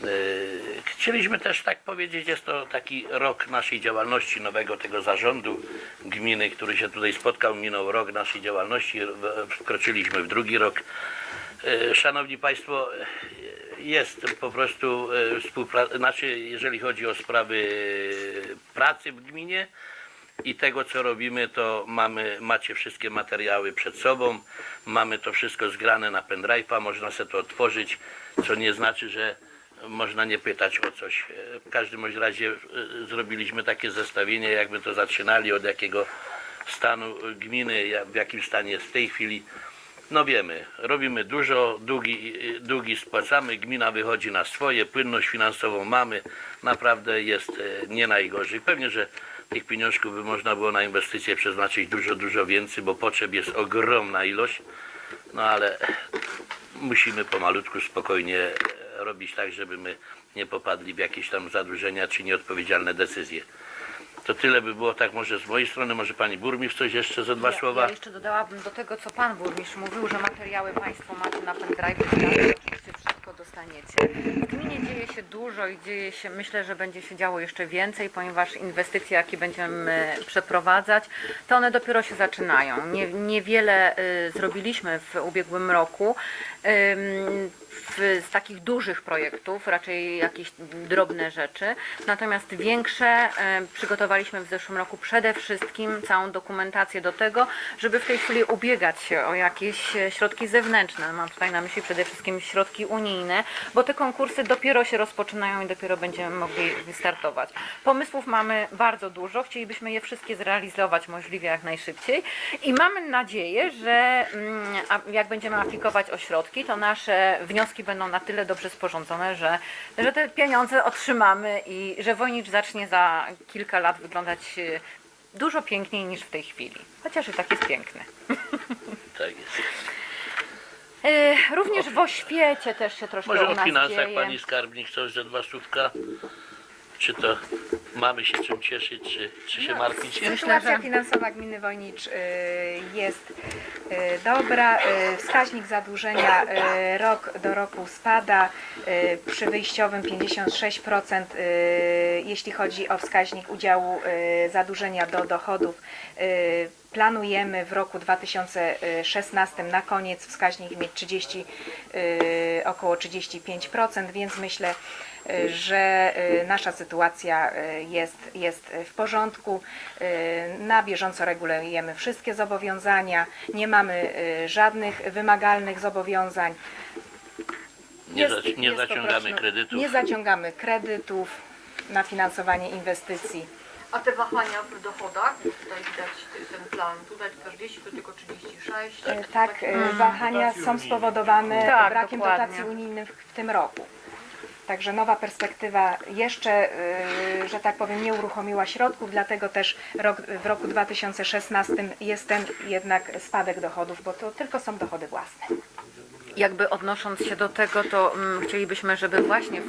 E, Chcieliśmy też tak powiedzieć, jest to taki rok naszej działalności, nowego tego zarządu gminy, który się tutaj spotkał, minął rok naszej działalności, wkroczyliśmy w drugi rok. E, Szanowni Państwo, jest po prostu e, współpraca, znaczy jeżeli chodzi o sprawy pracy w gminie, i tego co robimy, to mamy, macie wszystkie materiały przed sobą, mamy to wszystko zgrane na pendrive'a, można sobie to otworzyć, co nie znaczy, że można nie pytać o coś. E, W każdym razie e, zrobiliśmy takie zestawienie, jakby to zaczynali, od jakiego stanu gminy, w jakim stanie jest w tej chwili. No wiemy, robimy dużo, długi, długi spłacamy, gmina wychodzi na swoje, płynność finansową mamy, naprawdę jest e, nie najgorzej. Pewnie, że tych pieniążków by można było na inwestycje przeznaczyć dużo, dużo więcej, bo potrzeb jest ogromna ilość, no ale musimy pomalutku, spokojnie e, robić tak, żeby my nie popadli w jakieś tam zadłużenia czy nieodpowiedzialne decyzje. To tyle by było tak może z mojej strony, może pani burmistrz coś jeszcze za dwa Ja, słowa? ja jeszcze dodałabym do tego, co Pan Burmistrz mówił, że materiały Państwo macie na pendrive, oczywiście wszystko dostaniecie. W gminie dzieje się dużo i dzieje się, myślę, że będzie się działo jeszcze więcej, ponieważ inwestycje, jakie będziemy przeprowadzać, to one dopiero się zaczynają. Nie, niewiele y, zrobiliśmy w ubiegłym roku. W, z takich dużych projektów, raczej jakieś drobne rzeczy. Natomiast większe e, przygotowaliśmy w zeszłym roku przede wszystkim całą dokumentację do tego, żeby w tej chwili ubiegać się o jakieś e, środki zewnętrzne. Mam tutaj na myśli przede wszystkim środki unijne, bo te konkursy dopiero się rozpoczynają i dopiero będziemy mogli wystartować. Pomysłów mamy bardzo dużo, chcielibyśmy je wszystkie zrealizować możliwie jak najszybciej i mamy nadzieję, że mm, jak będziemy aplikować o środki, to nasze wnioski będą na tyle dobrze sporządzone, że, że te pieniądze otrzymamy i że Wojnicz zacznie za kilka lat wyglądać e, dużo piękniej niż w tej chwili. Chociaż i tak jest piękny. Tak jest. E, Również w oświecie też się troszkę Może o finansach dzieje. pani skarbnik coś, że dwa słówka? Czy to mamy się czym cieszyć, czy, czy się martwić? Myślę, Sytuacja finansowa gminy Wojnicz y, jest y, dobra. Y, Wskaźnik zadłużenia y, rok do roku spada. y, Przy wyjściowym 56%, y, jeśli chodzi o wskaźnik udziału y, zadłużenia do dochodów. y, Planujemy w roku 2016 na koniec wskaźnik mieć 30, y, około 35%, więc myślę, że y, nasza sytuacja y, jest, jest w porządku. Y, Na bieżąco regulujemy wszystkie zobowiązania, nie mamy żadnych wymagalnych zobowiązań. Nie, Jest- nie jest zaciągamy prostu- kredytów. Nie zaciągamy kredytów na finansowanie inwestycji. A te wahania w dochodach, tutaj widać ten plan, tutaj 40, tu tylko 36. E, Tak, e, wahania są spowodowane Tak, brakiem dokładnie. dotacji unijnych w tym roku. Także nowa perspektywa jeszcze, e, że tak powiem, nie uruchomiła środków, dlatego też rok, w roku 2016 jest ten jednak spadek dochodów, bo to tylko są dochody własne. Jakby odnosząc się do tego, to mm, chcielibyśmy, żeby właśnie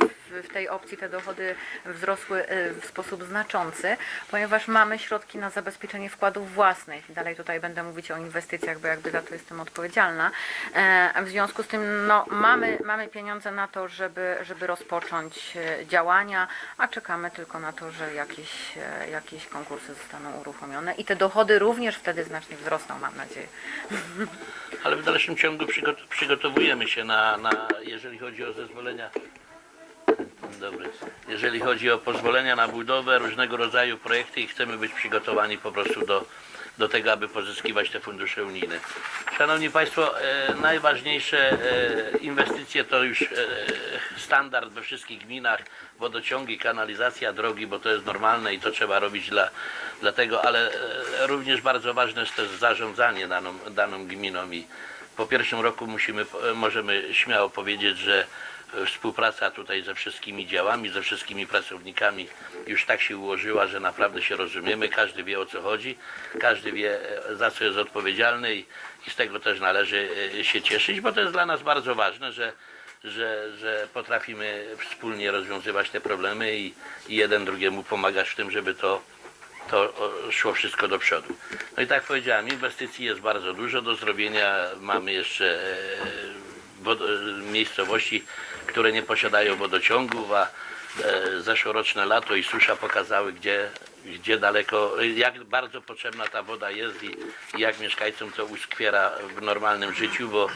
w, w tej opcji te dochody wzrosły y, w sposób znaczący, ponieważ mamy środki na zabezpieczenie wkładów własnych. Dalej tutaj będę mówić o inwestycjach, bo jakby za to jestem odpowiedzialna. E, w związku z tym no, mamy, mamy pieniądze na to, żeby, żeby rozpocząć e, działania, a czekamy tylko na to, że jakieś, e, jakieś konkursy zostaną uruchomione i te dochody również wtedy znacznie wzrosną, mam nadzieję. Ale w dalszym ciągu przygot- przygotowujemy się na, na, jeżeli chodzi o zezwolenia. Dobry. Jeżeli chodzi o pozwolenia na budowę, różnego rodzaju projekty i chcemy być przygotowani po prostu do, do tego, aby pozyskiwać te fundusze unijne. Szanowni Państwo, e, najważniejsze e, inwestycje to już e, standard we wszystkich gminach, wodociągi, kanalizacja, drogi, bo to jest normalne i to trzeba robić dla, dla tego, ale e, również bardzo ważne jest też zarządzanie daną, daną gminą i po pierwszym roku musimy, e, możemy śmiało powiedzieć, że współpraca tutaj ze wszystkimi działami, ze wszystkimi pracownikami już tak się ułożyła, że naprawdę się rozumiemy, każdy wie o co chodzi, każdy wie e, za co jest odpowiedzialny i, i z tego też należy e, się cieszyć, bo to jest dla nas bardzo ważne, że, że, że potrafimy wspólnie rozwiązywać te problemy i, i jeden drugiemu pomagać w tym, żeby to to szło wszystko do przodu. No i tak powiedziałem, inwestycji jest bardzo dużo do zrobienia. Mamy jeszcze e, miejscowości, które nie posiadają wodociągów, a e, zeszłoroczne lato i susza pokazały, gdzie, gdzie daleko, jak bardzo potrzebna ta woda jest i, i jak mieszkańcom to uskwiera w normalnym życiu, bo,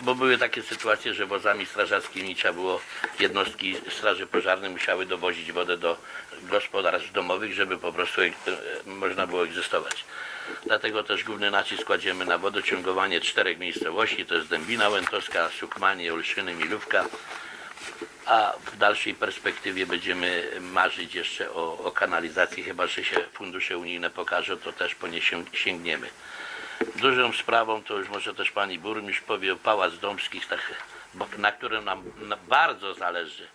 bo były takie sytuacje, że wozami strażackimi trzeba było, jednostki straży pożarnej musiały dowozić wodę do gospodarstw domowych, żeby po prostu e, można było egzystować. Dlatego też główny nacisk kładziemy na wodociągowanie czterech miejscowości, to jest Dębina Łętowska, Sukmanie, Olszyny, Milówka, a w dalszej perspektywie będziemy marzyć jeszcze o, o kanalizacji, chyba że się fundusze unijne pokażą, to też po nie sięg- sięgniemy. Dużą sprawą, to już może też pani burmistrz powie, Pałac Dąbskich, tak, na którym nam na- bardzo zależy,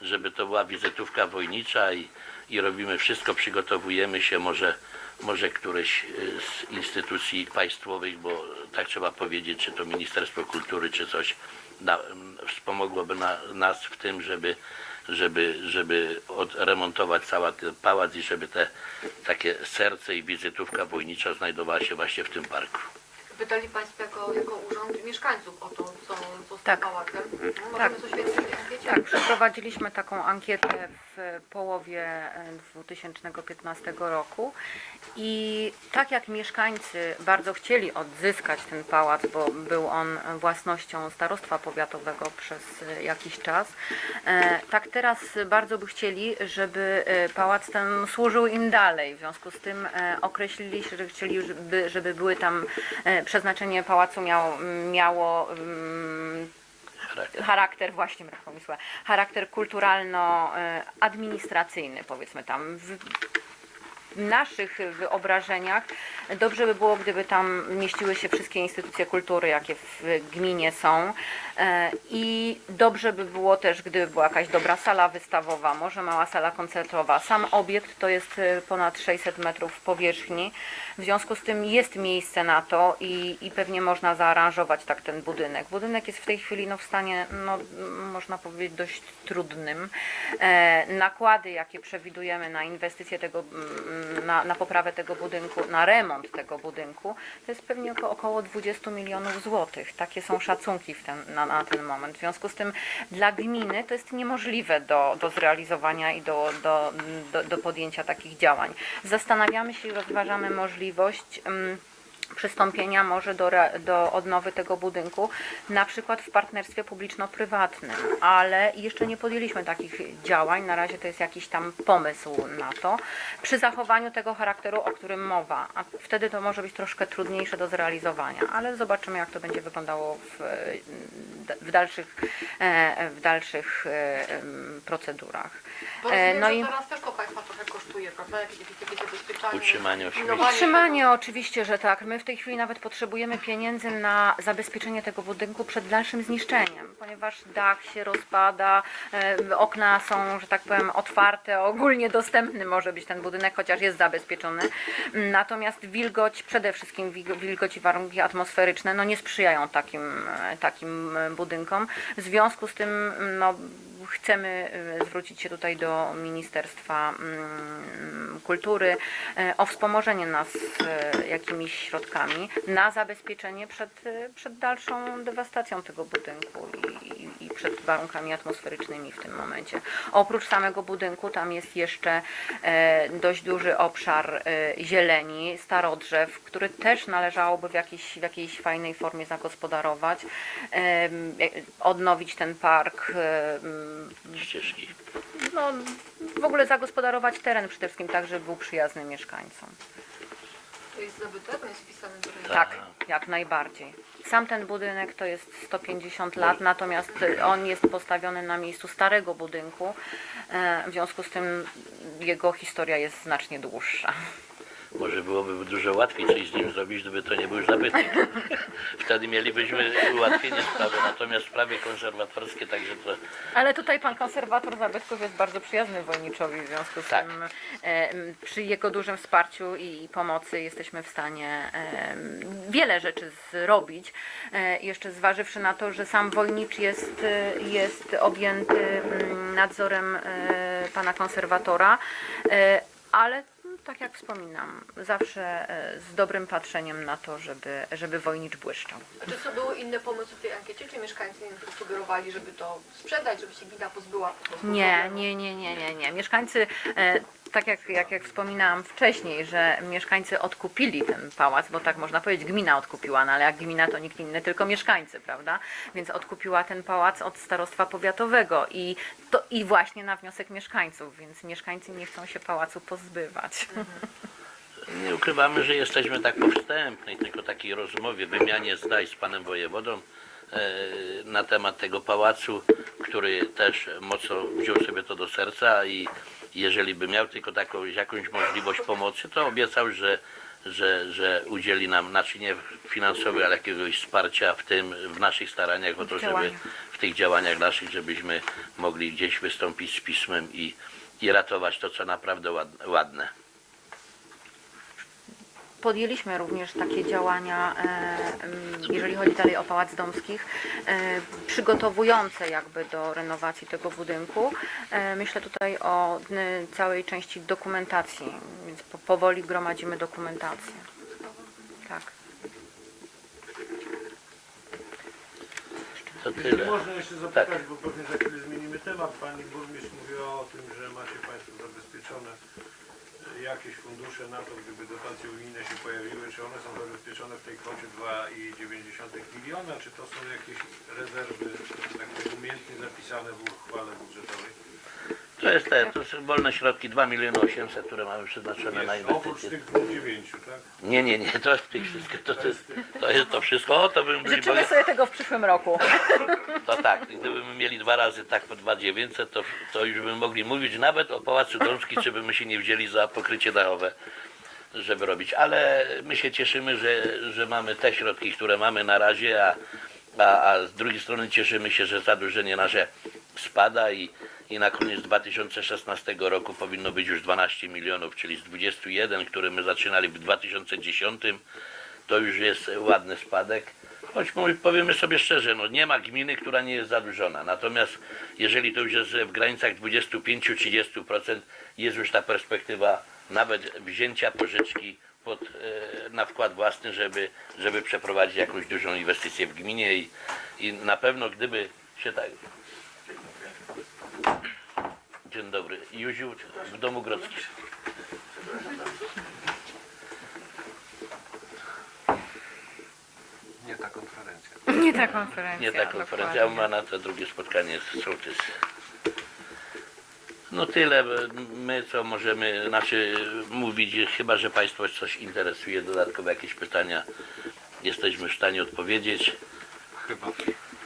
żeby to była wizytówka wojnicza i, i robimy wszystko, przygotowujemy się, może, może któreś y, z instytucji państwowych, bo tak trzeba powiedzieć, czy to Ministerstwo Kultury, czy coś na, wspomogłoby na, nas w tym, żeby, żeby, żeby odremontować cały ten pałac i żeby te takie serce i wizytówka wojnicza znajdowała się właśnie w tym parku. Pytali Państwo jako, jako urząd mieszkańców o to, co, co z Tak. tym pałacem. No, Tak. Możemy coś więcej wiedzieć? Tak, przeprowadziliśmy taką ankietę połowie e, 2015 roku i tak jak mieszkańcy bardzo chcieli odzyskać ten pałac, bo był on własnością starostwa powiatowego przez e, jakiś czas, e, tak teraz bardzo by chcieli, żeby e, pałac ten służył im dalej. W związku z tym e, określili, że chcieli, żeby, żeby były tam e, przeznaczenie pałacu miało, miało mm, Charakter. charakter, właśnie brak pomysłu, charakter kulturalno-administracyjny, powiedzmy tam. W naszych wyobrażeniach dobrze by było, gdyby tam mieściły się wszystkie instytucje kultury, jakie w gminie są. E, I dobrze by było też, gdyby była jakaś dobra sala wystawowa, może mała sala koncertowa. Sam obiekt to jest e, ponad 600 metrów powierzchni. W związku z tym jest miejsce na to i, i pewnie można zaaranżować tak ten budynek. Budynek jest w tej chwili no, w stanie, no, można powiedzieć, dość trudnym. E, nakłady, jakie przewidujemy na inwestycje tego, mm, na, na poprawę tego budynku, na remont tego budynku, to jest pewnie oko- około 20 milionów złotych. Takie są szacunki ten, na, na ten moment. W związku z tym dla gminy to jest niemożliwe do, do zrealizowania i do, do, do, do podjęcia takich działań. Zastanawiamy się i rozważamy możliwość. mm, przystąpienia może do, do odnowy tego budynku, na przykład w partnerstwie publiczno-prywatnym, ale jeszcze nie podjęliśmy takich działań, na razie to jest jakiś tam pomysł na to, przy zachowaniu tego charakteru, o którym mowa, a wtedy to może być troszkę trudniejsze do zrealizowania, ale zobaczymy jak to będzie wyglądało w, w dalszych, e, w dalszych e, procedurach. Bo E, rozumiem, no i- teraz też to Państwa trochę kosztuje, prawda? Jakieś, jakieś zabezpieczanie, Utrzymanie oczywiście. Utrzymanie oczywiście, że tak. My w tej chwili nawet potrzebujemy pieniędzy na zabezpieczenie tego budynku przed dalszym zniszczeniem, ponieważ dach się rozpada, okna są, że tak powiem, otwarte, ogólnie dostępny może być ten budynek, chociaż jest zabezpieczony. Natomiast wilgoć, przede wszystkim wil- wilgoć i warunki atmosferyczne, no nie sprzyjają takim, takim budynkom. W związku z tym, no, chcemy e, zwrócić się tutaj do Ministerstwa mm, Kultury e, o wspomożenie nas e, jakimiś środkami na zabezpieczenie przed, przed dalszą dewastacją tego budynku i przed warunkami atmosferycznymi w tym momencie. Oprócz samego budynku tam jest jeszcze e, dość duży obszar e, zieleni, starodrzew, który też należałoby w jakiejś, w jakiejś fajnej formie zagospodarować, e, odnowić ten park, Ścieżki. no, w ogóle zagospodarować teren przede wszystkim tak, żeby był przyjazny mieszkańcom. To jest zabyte, to jest wpisane do rejestru. Tak, jak najbardziej. Sam ten budynek to jest 150 lat, natomiast on jest postawiony na miejscu starego budynku, e, w związku z tym jego historia jest znacznie dłuższa. Może byłoby dużo łatwiej coś z nim zrobić, gdyby to nie był zabytek. Wtedy mielibyśmy ułatwienie sprawy, natomiast sprawy konserwatorskie, także to Ale tutaj pan konserwator zabytków jest bardzo przyjazny Wojniczowi, w związku z Tak. tym e, przy jego dużym wsparciu i pomocy jesteśmy w stanie e, wiele rzeczy zrobić. E, jeszcze zważywszy na to, że sam Wojnicz jest, jest objęty mm, nadzorem e, pana konserwatora, e, ale tak jak wspominam, zawsze e, z dobrym patrzeniem na to, żeby, żeby Wojnicz błyszczał. A czy co były inne pomysły w tej ankiecie? Czy mieszkańcy nie sugerowali, żeby to sprzedać, żeby się gmina pozbyła po Nie, nie, nie, nie, nie, nie. Mieszkańcy, e, tak jak, jak, jak wspominałam wcześniej, że mieszkańcy odkupili ten pałac, bo tak można powiedzieć, gmina odkupiła, no ale jak gmina to nikt inny, tylko mieszkańcy, prawda? Więc odkupiła ten pałac od starostwa powiatowego i, to, i właśnie na wniosek mieszkańców, więc mieszkańcy nie chcą się pałacu pozbywać. Nie ukrywamy, że jesteśmy tak po wstępnej, tylko takiej rozmowie, wymianie zdań z panem wojewodą e, na temat tego pałacu, który też mocno wziął sobie to do serca i jeżeli by miał tylko taką jakąś możliwość pomocy, to obiecał, że, że, że udzieli nam, znaczy nie finansowej, ale jakiegoś wsparcia w tym, w naszych staraniach o to, żeby w tych działaniach naszych, żebyśmy mogli gdzieś wystąpić z pismem i, i ratować to, co naprawdę ład- ładne. Podjęliśmy również takie działania, e, jeżeli chodzi dalej o Pałac Domskich, e, przygotowujące jakby do renowacji tego budynku. E, Myślę tutaj o całej części dokumentacji, więc po- powoli gromadzimy dokumentację. Tak. To tyle. można jeszcze zapytać, Tak. bo pewnie za chwilę zmienimy temat. Pani burmistrz mówiła o tym, że macie Państwo zabezpieczone jakieś fundusze na to, gdyby dotacje unijne się pojawiły. Czy one są zabezpieczone w tej kwocie 2,9 miliona, czy to są jakieś rezerwy tak umiejętnie zapisane w uchwale budżetowej? To jest te, to są wolne środki 2 miliony 800, które mamy przeznaczone na Jest, oprócz inwestycje. tych 2,9, tak? Nie, nie, nie, to jest tych wszystko, to, to, jest, to jest to wszystko. O, to bym byli Życzymy sobie tego w przyszłym roku. To tak, gdybyśmy mieli dwa razy tak po 2,900, to, to już bym mogli mówić nawet o Pałacu Dąbskim, czy byśmy się nie wzięli za pokrycie dachowe, żeby robić. Ale my się cieszymy, że, że mamy te środki, które mamy na razie, a, a, a z drugiej strony cieszymy się, że zadłużenie nasze spada i, i na koniec 2016 roku powinno być już 12 milionów, czyli z 21, które my zaczynali w 2010, to już jest ładny spadek. Choć powiemy sobie szczerze, no nie ma gminy, która nie jest zadłużona. Natomiast jeżeli to już jest w granicach 25-30%, jest już ta perspektywa nawet wzięcia pożyczki pod, e, na wkład własny, żeby, żeby przeprowadzić jakąś dużą inwestycję w gminie i, i na pewno gdyby się tak... Dzień dobry. Józiu w domu grodzkim. Nie ta konferencja. Nie ta konferencja. Nie ta konferencja, dokładnie. a na to drugie spotkanie z sołtys. No tyle, my co możemy znaczy, mówić, chyba że Państwo coś interesuje, dodatkowe jakieś pytania, jesteśmy w stanie odpowiedzieć. Chyba.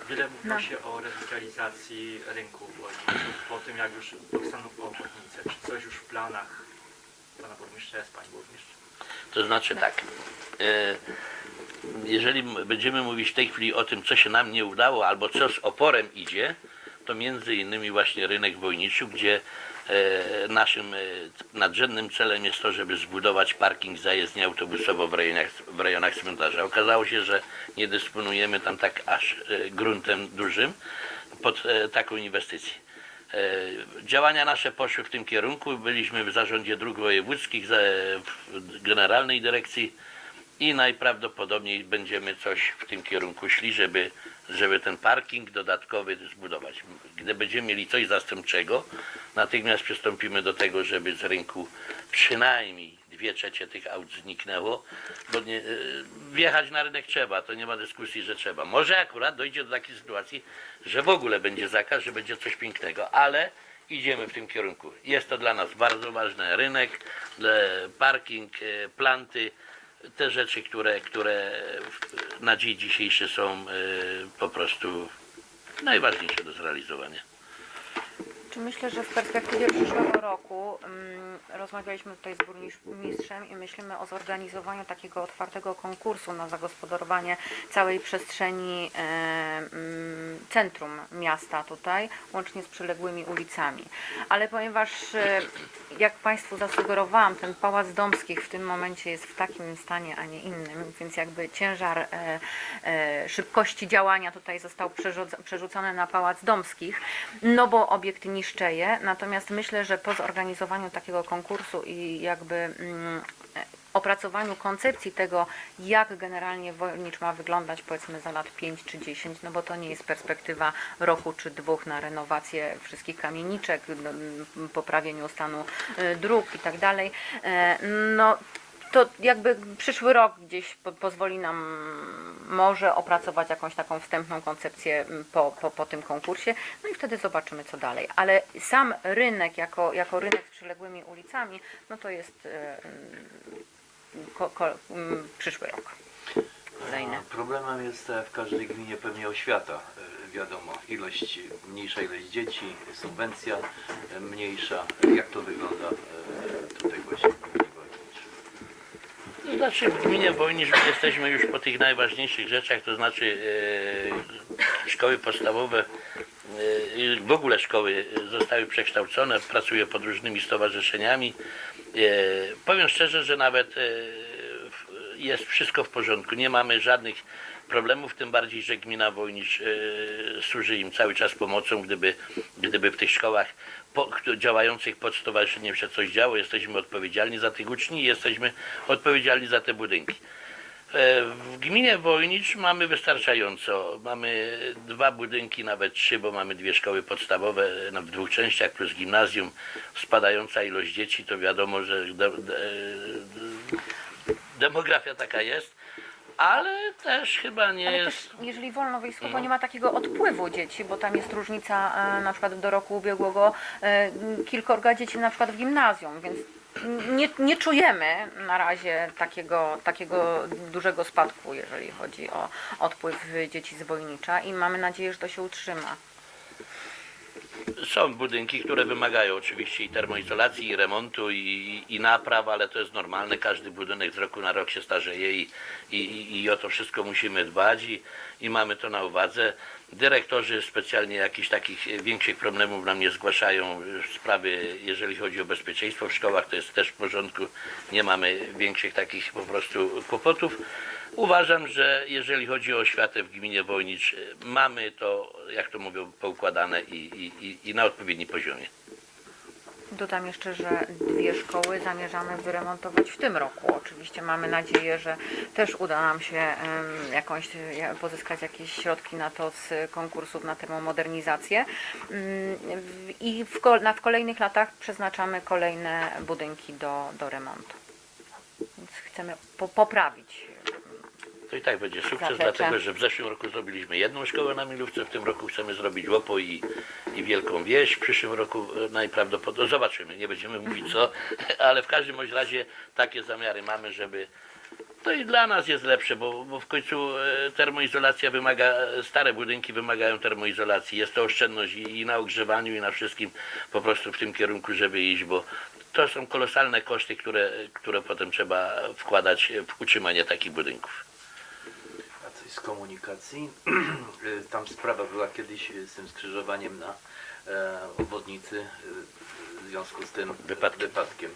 Wiele mówiło się o rewitalizacji rynku po tym, jak już powstaną obwodnice. Czy coś już w planach pana burmistrza jest, pani burmistrz? To znaczy tak, e, jeżeli będziemy mówić w tej chwili o tym, co się nam nie udało, albo co z oporem idzie, to między innymi właśnie rynek wojniczy, gdzie e, naszym e, nadrzędnym celem jest to, żeby zbudować parking zajezdni autobusowo w rejonach, w rejonach cmentarza. Okazało się, że nie dysponujemy tam tak aż e, gruntem dużym pod taką inwestycję. Działania nasze poszły w tym kierunku. Byliśmy w zarządzie dróg wojewódzkich, w generalnej dyrekcji i najprawdopodobniej będziemy coś w tym kierunku szli, żeby, żeby ten parking dodatkowy zbudować. Gdy będziemy mieli coś zastępczego, natychmiast przystąpimy do tego, żeby z rynku przynajmniej dwie trzecie tych aut zniknęło, bo nie, e, wjechać na rynek trzeba, to nie ma dyskusji, że trzeba. Może akurat dojdzie do takiej sytuacji, że w ogóle będzie zakaz, że będzie coś pięknego, ale idziemy w tym kierunku. Jest to dla nas bardzo ważne. Rynek, e, parking, e, planty, te rzeczy, które, które na dzień dzisiejszy są e, po prostu najważniejsze do zrealizowania. Czy myślę, że w perspektywie przyszłego roku mm, rozmawialiśmy tutaj z burmistrzem i myślimy o zorganizowaniu takiego otwartego konkursu na zagospodarowanie całej przestrzeni e, mm, centrum miasta tutaj, łącznie z przyległymi ulicami. Ale ponieważ, e, jak Państwu zasugerowałam, ten Pałac Domskich w tym momencie jest w takim stanie, a nie innym, więc jakby ciężar e, e, szybkości działania tutaj został przerzuc- przerzucony na Pałac Domskich, no bo obiekt Niszczeje. Natomiast myślę, że po zorganizowaniu takiego konkursu i jakby mm, opracowaniu koncepcji tego, jak generalnie Wolnicz ma wyglądać powiedzmy za lat 5 czy 10, no bo to nie jest perspektywa roku czy dwóch na renowację wszystkich kamieniczek, no, m, poprawieniu stanu y, dróg i tak dalej. E, No to jakby przyszły rok gdzieś po, pozwoli nam może opracować jakąś taką wstępną koncepcję m, po, po, po tym konkursie, no i wtedy zobaczymy co dalej. Ale sam rynek jako, jako rynek z przyległymi ulicami, no to jest mm, ko, ko, mm, przyszły rok. Problemem jest e, w każdej gminie pewnie oświata. E, Wiadomo, ilość, mniejsza ilość dzieci, subwencja mniejsza. Jak to wygląda e, tutaj właśnie w gminie Wojnicz? To znaczy w gminie Wojnicz my jesteśmy już po tych najważniejszych rzeczach, to znaczy e, szkoły podstawowe, e, w ogóle szkoły zostały przekształcone, pracuję pod różnymi stowarzyszeniami. E, powiem szczerze, że nawet e, jest wszystko w porządku, nie mamy żadnych problemów, tym bardziej, że gmina Wojnicz e, służy im cały czas pomocą, gdyby, gdyby w tych szkołach po, działających pod stowarzyszeniem się coś działo, jesteśmy odpowiedzialni za tych uczniów i jesteśmy odpowiedzialni za te budynki. E, W gminie Wojnicz mamy wystarczająco. Mamy dwa budynki, nawet trzy, bo mamy dwie szkoły podstawowe w dwóch częściach plus gimnazjum. Spadająca ilość dzieci, to wiadomo, że de, de, demografia taka jest, ale też chyba nie Ale jest. też, jeżeli wolno wyjść słowo, nie ma takiego odpływu dzieci, bo tam jest różnica e, na przykład do roku ubiegłego e, kilkorga dzieci na przykład w gimnazjum, więc nie, nie czujemy na razie takiego, takiego dużego spadku, jeżeli chodzi o odpływ dzieci z Wojnicza i mamy nadzieję, że to się utrzyma. Są budynki, które wymagają oczywiście i termoizolacji, i remontu, i, i napraw, ale to jest normalne. Każdy budynek z roku na rok się starzeje i, i, i- o to wszystko musimy dbać i, i mamy to na uwadze. Dyrektorzy specjalnie jakichś takich większych problemów nam nie zgłaszają. Sprawy, jeżeli chodzi o bezpieczeństwo w szkołach, to jest też w porządku. Nie mamy większych takich po prostu kłopotów. Uważam, że jeżeli chodzi o oświatę w gminie Wojnicz, mamy to, jak to mówią, poukładane i, i, i, i na odpowiednim poziomie. Dodam jeszcze, że dwie szkoły zamierzamy wyremontować w tym roku. Oczywiście mamy nadzieję, że też uda nam się jakąś, pozyskać jakieś środki na to z konkursów na termomodernizację. Mm, I w, na, w kolejnych latach przeznaczamy kolejne budynki do, do remontu. Więc chcemy po, poprawić. To i tak będzie sukces, dlatego że w zeszłym roku zrobiliśmy jedną szkołę na Milówce, w tym roku chcemy zrobić Łopo i, i Wielką Wieś. W przyszłym roku e, najprawdopodobniej, zobaczymy, nie będziemy mówić co, ale w każdym bądź razie takie zamiary mamy, żeby to i dla nas jest lepsze, bo, bo w końcu e, termoizolacja wymaga, stare budynki wymagają termoizolacji. Jest to oszczędność i, i na ogrzewaniu, i na wszystkim po prostu w tym kierunku, żeby iść, bo to są kolosalne koszty, które, które potem trzeba wkładać w utrzymanie takich budynków. Z komunikacji? Y, Tam sprawa była kiedyś y, z tym skrzyżowaniem na e, obwodnicy y, w związku z tym Wypadkiem. wypadkiem.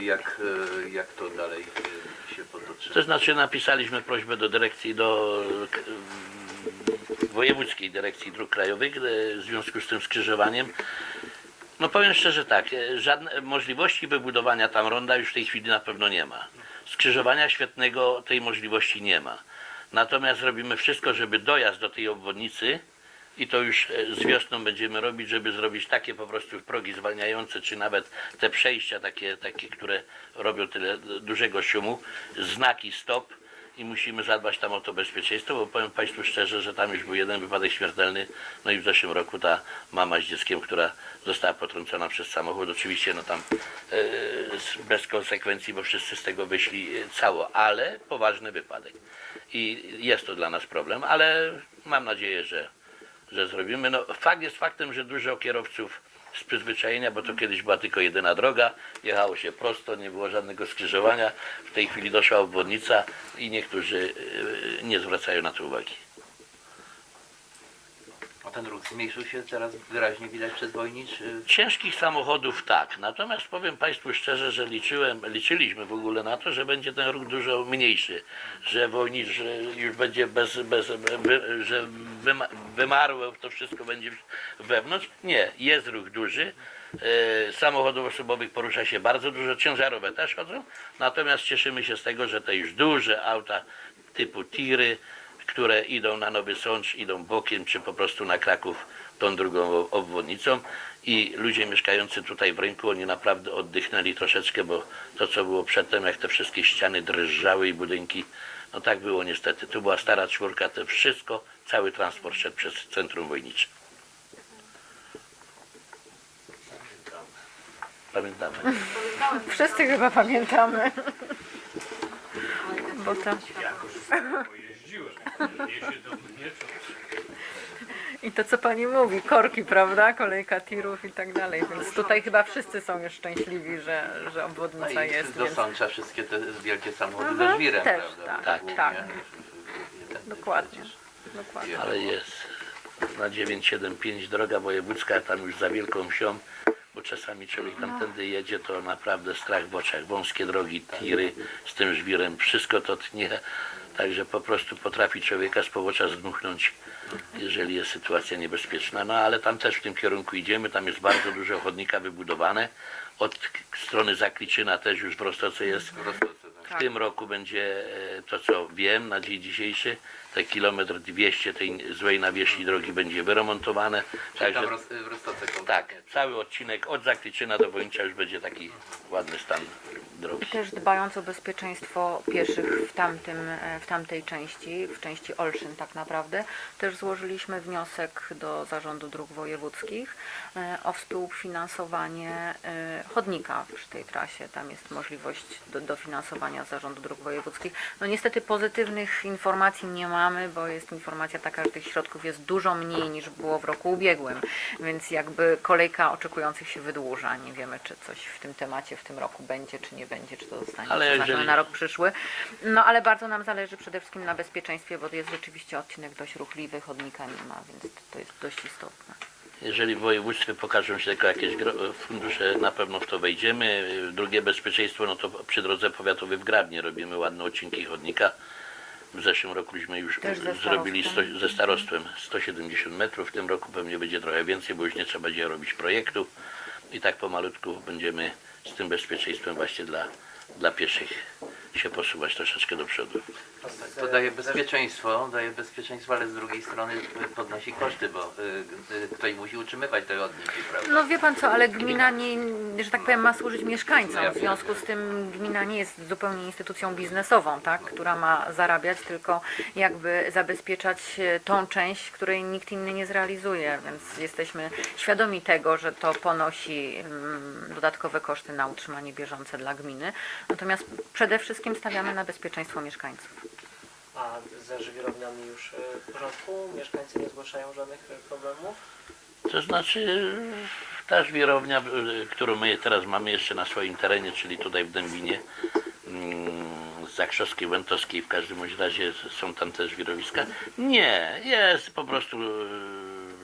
Jak, jak to dalej się potoczy? To znaczy napisaliśmy prośbę do dyrekcji, do Wojewódzkiej Dyrekcji Dróg Krajowych w związku z tym skrzyżowaniem. No powiem szczerze tak, żadne możliwości wybudowania tam ronda już w tej chwili na pewno nie ma. Skrzyżowania świetnego tej możliwości nie ma. Natomiast robimy wszystko, żeby dojazd do tej obwodnicy i to już e, z wiosną będziemy robić, żeby zrobić takie po prostu progi zwalniające, czy nawet te przejścia takie, takie które robią tyle dużego szumu, znaki stop i musimy zadbać tam o to bezpieczeństwo, bo powiem Państwu szczerze, że tam już był jeden wypadek śmiertelny, no i w zeszłym roku ta mama z dzieckiem, która została potrącona przez samochód, oczywiście no tam e, bez konsekwencji, bo wszyscy z tego wyszli e, cało, ale poważny wypadek. I jest to dla nas problem, ale mam nadzieję, że że zrobimy. No, fakt jest faktem, że dużo kierowców z przyzwyczajenia, bo to kiedyś była tylko jedyna droga, jechało się prosto, nie było żadnego skrzyżowania. W tej chwili doszła obwodnica i niektórzy yy, nie zwracają na to uwagi. Ruch zmniejszył się teraz wyraźnie widać przez Wojnicz. Ciężkich samochodów tak, natomiast powiem Państwu szczerze, że liczyłem, liczyliśmy w ogóle na to, że będzie ten ruch dużo mniejszy, że Wojnicz już będzie bez, bez wy, że wyma, wymarłe to wszystko będzie wewnątrz. Nie, jest ruch duży. E, samochodów osobowych porusza się bardzo dużo, ciężarowe też chodzą, natomiast cieszymy się z tego, że te już duże auta typu tiry, które idą na Nowy Sącz, idą bokiem, czy po prostu na Kraków tą drugą obwodnicą i ludzie mieszkający tutaj w rynku, oni naprawdę oddychnęli troszeczkę, bo to co było przedtem, jak te wszystkie ściany drżały i budynki, no tak było niestety. Tu była stara czwórka, to wszystko, cały transport szedł przez centrum wojnicze. Pamiętamy. Wszyscy chyba pamiętamy. Bo to... Jako, że pojeździłem, nie się do mnie I to co pani mówi, korki, prawda? Kolejka tirów i tak dalej. Więc tutaj chyba wszyscy są już szczęśliwi, że, że No obwodnica i jest. Więc... Sącza wszystkie te wielkie samochody Mhm, ze żwirem, też, prawda? tak, Głównie, tak. tędy Dokładnie. przecież. Dokładnie. Ale jest na 975 droga wojewódzka, tam już za wielką wsią, bo czasami człowiek tamtędy jedzie, to naprawdę strach w oczach. Wąskie drogi, tiry z tym żwirem, wszystko to tnie. Także po prostu potrafi człowieka z powocza zdmuchnąć, jeżeli jest sytuacja niebezpieczna. No ale tam też w tym kierunku idziemy, tam jest bardzo dużo chodnika wybudowane. Od strony Zakliczyna też już w Roztoce jest W tak. w tym roku będzie e, to, co wiem na dzień dzisiejszy, te kilometr 200 tej złej nawierzchni drogi będzie wyremontowane. Czyli tam Także roz, w Roztoce tak, cały odcinek od Zakliczyna do Wończa już będzie taki ładny stan drogi. Też dbając o bezpieczeństwo pieszych w, tamtym, e, w tamtej części, w części Olszyn tak naprawdę, też złożyliśmy wniosek do Zarządu Dróg Wojewódzkich e, o współfinansowanie e, chodnika przy tej trasie. Tam jest możliwość do, dofinansowania z Zarządu Dróg Wojewódzkich. No niestety pozytywnych informacji nie mamy, bo jest informacja taka, że tych środków jest dużo mniej niż było w roku ubiegłym, więc jakby kolejka oczekujących się wydłuża. Nie wiemy, czy coś w tym temacie w tym roku będzie, czy nie będzie, czy to zostanie Ale jeżeli- na rok przyszły. No ale bardzo nam zależy przede wszystkim na bezpieczeństwie, bo jest rzeczywiście odcinek dość ruchliwy, chodnika nie ma, więc to jest dość istotne. Jeżeli w województwie pokażą się tylko jakieś fundusze, na pewno w to wejdziemy. Drugie bezpieczeństwo, no to przy drodze powiatowej w Grabnie robimy ładne odcinki chodnika. W zeszłym roku żeśmy już zrobili sto, ze starostwem 170 metrów. W tym roku pewnie będzie trochę więcej, bo już nie trzeba będzie robić projektu. I tak pomalutku będziemy z tym bezpieczeństwem właśnie dla, dla pieszych się posuwać troszeczkę do przodu. To daje bezpieczeństwo, daje bezpieczeństwo, ale z drugiej strony podnosi koszty, bo y, y, ktoś musi utrzymywać te chodniki, prawda? No wie pan co, ale gmina nie, że tak powiem, ma służyć mieszkańcom. W związku z tym gmina nie jest zupełnie instytucją biznesową, tak, która ma zarabiać, tylko jakby zabezpieczać e, tą część, której nikt inny nie zrealizuje. Więc jesteśmy świadomi tego, że to ponosi mm, dodatkowe koszty na utrzymanie bieżące dla gminy. Natomiast przede wszystkim stawiamy na bezpieczeństwo mieszkańców. A ze żwirowniami już e, w porządku? Mieszkańcy nie zgłaszają żadnych e, problemów? To znaczy ta żwirownia, y, którą my teraz mamy jeszcze na swoim terenie, czyli tutaj w Dębinie, mm, z Zakrzowskiej, Łętowskiej, w każdym razie są tam te żwirowiska. Nie, jest po prostu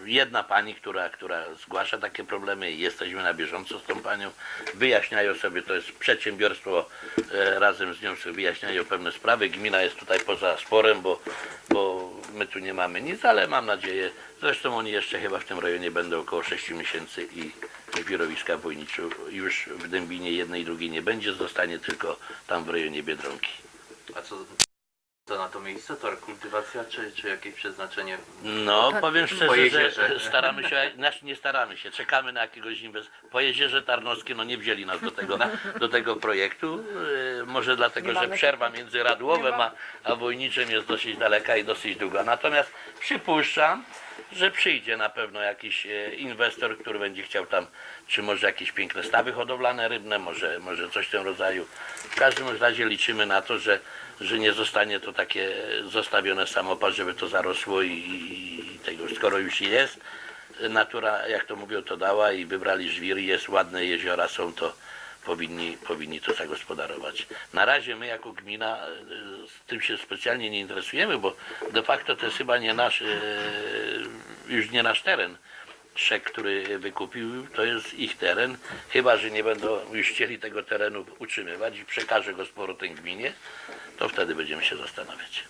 jedna pani, która, która zgłasza takie problemy i jesteśmy na bieżąco z tą panią. Wyjaśniają sobie, to jest przedsiębiorstwo, e, razem z nią sobie wyjaśniają pewne sprawy. Gmina jest tutaj poza sporem, bo, bo my tu nie mamy nic, ale mam nadzieję, zresztą oni jeszcze chyba w tym rejonie będą około 6 miesięcy i żwirowiska w Wojniczu już w Dębinie jednej i drugiej nie będzie, zostanie tylko tam w rejonie Biedronki. A co to na to miejsce? To kultywacja czy, czy jakieś przeznaczenie? No, Tak. powiem Po szczerze, że staramy się, znaczy nie staramy się, czekamy na jakiegoś inwestora. Po jezierze Tarnowskie, no nie wzięli nas do tego, do tego projektu, yy, może dlatego, że przerwa między Radłowem a, a Wojniczem jest dosyć daleka i dosyć długa. Natomiast przypuszczam, że przyjdzie na pewno jakiś e, inwestor, który będzie chciał tam, czy może jakieś piękne stawy hodowlane rybne, może, może coś w tym rodzaju. W każdym razie liczymy na to, że, że nie zostanie to takie zostawione samopas, żeby to zarosło i, i tego, skoro już jest, natura, jak to mówią, to dała i wybrali żwir, jest ładne jeziora, są to powinni, powinni to zagospodarować. Na razie my jako gmina e, z tym się specjalnie nie interesujemy, bo de facto to jest chyba nie nasz e, już nie nasz teren. Szek, który wykupił, to jest ich teren, chyba że nie będą już chcieli tego terenu utrzymywać i przekaże go z powrotem gminie, to wtedy będziemy się zastanawiać.